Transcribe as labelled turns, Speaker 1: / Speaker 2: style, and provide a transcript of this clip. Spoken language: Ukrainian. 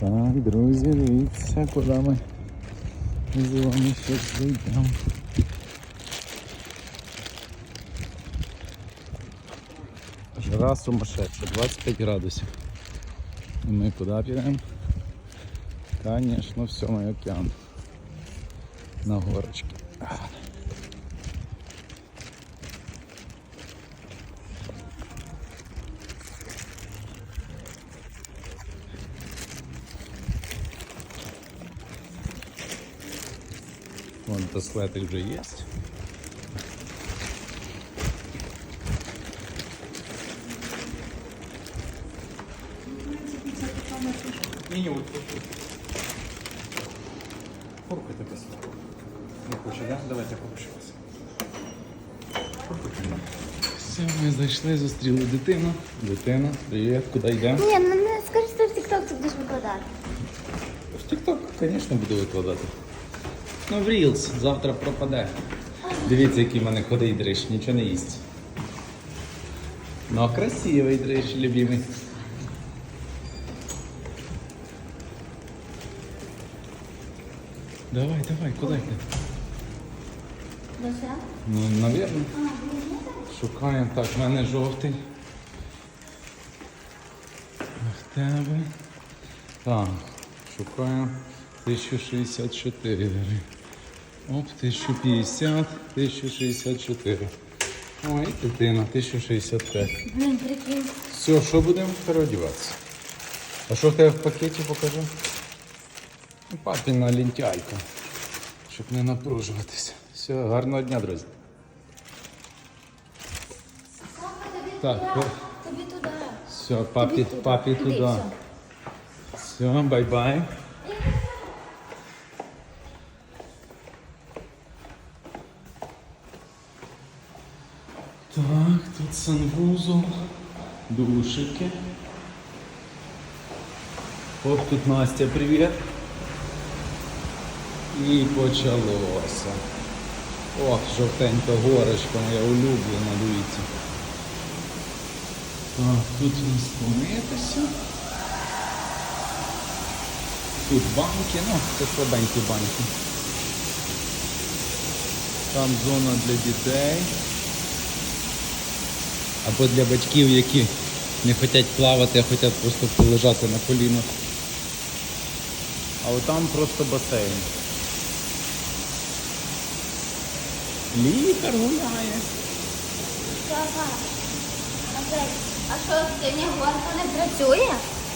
Speaker 1: Так, друзі, дивіться, куди ми з вами ще зайдемо. Жара сумасшедша, 25 градусів. І ми куди підемо? Звісно, в сьомий океан. На горочки. Вон браслети вже є.
Speaker 2: Ні, ні, от тут. Порухайте без. Не хоче, да? Давайте порушимо вас.
Speaker 1: Все, ми зайшли, зустріли дитину. Дитина, привіт, куди йдемо?
Speaker 3: Ні, ну не скажи, що в TikTok ти будеш викладати.
Speaker 1: В TikTok, звісно, буду викладати. Ну, в Reels, завтра пропаде. Дивіться, який в мене ходить дриж, нічого не їсть. Ну, красивий дриж, любимий. Давай, давай, куди
Speaker 3: сюди?
Speaker 1: Ну, навірно. Шукаємо. Так, в мене жовтий. В тебе. Так, шукаємо 1064. Оп, 1050, 1064. Ой, дитина, 1065.
Speaker 3: Блін, прикинь.
Speaker 1: Все, що будемо переодіватися? А що в тебе в пакеті покажи? Ну, Папіна лентяйка. Щоб не напружуватися. Все, гарного дня, друзі. Так, по-
Speaker 3: Тобі туди.
Speaker 1: все, папі,
Speaker 3: туди.
Speaker 1: папі
Speaker 3: Туди,
Speaker 1: туди.
Speaker 3: все.
Speaker 1: Все, бай-бай. Так, тут санвузол, душики. Оп, тут Настя, привіт. І почалося. Ох, жовтенька горочка, моя улюблена, дивіться. Так, тут у нас помитися. Тут банки, ну, це слабенькі банки. Там зона для дітей. Або для батьків, які не хочуть плавати, а хочуть просто полежати на колінах. А отам просто басейн. Лікар гуляє.
Speaker 3: А що, синя горка не працює?